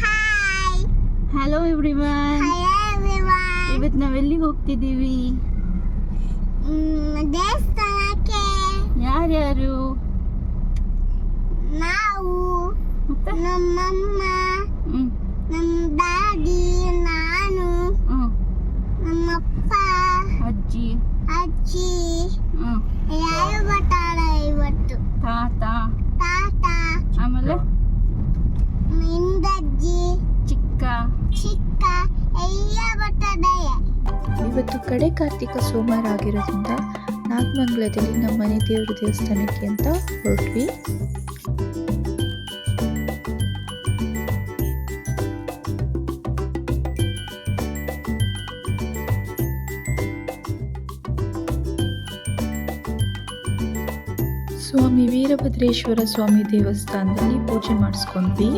Hi hello everyone ಇವತ್ತು ನಾವೆಲ್ಲಿಗೆ ಹೋಗ್ತಿದ್ದೀವಿ? ದೇವಸ್ಥಾನಕ್ಕೆ. ಯಾರ್ಯಾರು? ನಾವು ನಮ್ಮಮ್ಮ ನಮ್ಮ ದಾದಿ ನಾನು ನಮ್ಮಪ್ಪ ಅಜ್ಜಿ. ಅಜ್ಜಿ ಇವತ್ತು ಕಡೆ ಕಾರ್ತಿಕ ಸೋಮವಾರ ಆಗಿರೋದ್ರಿಂದ ನಾಗಮಂಗಲದಲ್ಲಿ ನಮ್ಮ ಮನೆ ದೇವರ ದೇವಸ್ಥಾನಕ್ಕೆ ಅಂತ ಹೊರಟ್ವಿ. ಸ್ವಾಮಿ ವೀರಭದ್ರೇಶ್ವರ ಸ್ವಾಮಿ ದೇವಸ್ಥಾನದಲ್ಲಿ ಪೂಜೆ ಮಾಡಿಸ್ಕೊಂಡ್ವಿ.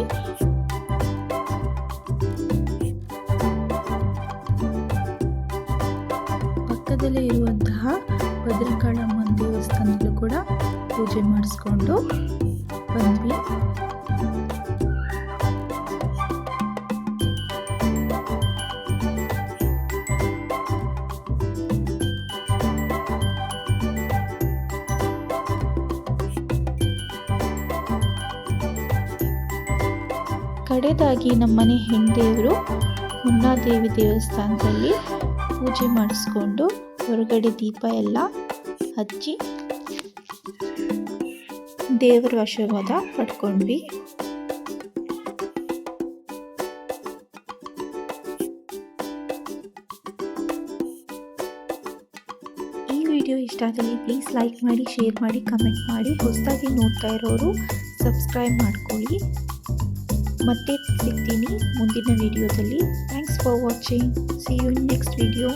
ಪಕ್ಕದಲ್ಲೇ ಇರುವಂತಹ ಭದ್ರಕಾಳಮ್ಮನ ದೇವಸ್ಥಾನದಲ್ಲೂ ಕೂಡ ಪೂಜೆ ಮಾಡಿಸ್ಕೊಂಡು ಬಂದ್ವಿ. ಕಡೆದಾಗಿ ನಮ್ಮನೆ ಹೆಣ್ದೇವರು ಮುನ್ನಾದೇವಿ ದೇವಸ್ಥಾನದಲ್ಲಿ ಪೂಜೆ ಮಾಡಿಸ್ಕೊಂಡು ಹೊರಗಡೆ ದೀಪ ಎಲ್ಲ ಹಚ್ಚಿ ದೇವರ ಆಶೀರ್ವಾದ ಪಡ್ಕೊಂಡ್ವಿ. ಈ ವಿಡಿಯೋ ಇಷ್ಟ ಆದಲ್ಲಿ ಪ್ಲೀಸ್ ಲೈಕ್ ಮಾಡಿ ಶೇರ್ ಮಾಡಿ ಕಮೆಂಟ್ ಮಾಡಿ. ಹೊಸದಾಗಿ ನೋಡ್ತಾ ಇರೋರು ಸಬ್ಸ್ಕ್ರೈಬ್ ಮಾಡ್ಕೊಳ್ಳಿ. ಮತ್ತೆ ಸಿಗ್ತೀನಿ ಮುಂದಿನ ವಿಡಿಯೋದಲ್ಲಿ. for watching. See you in next video.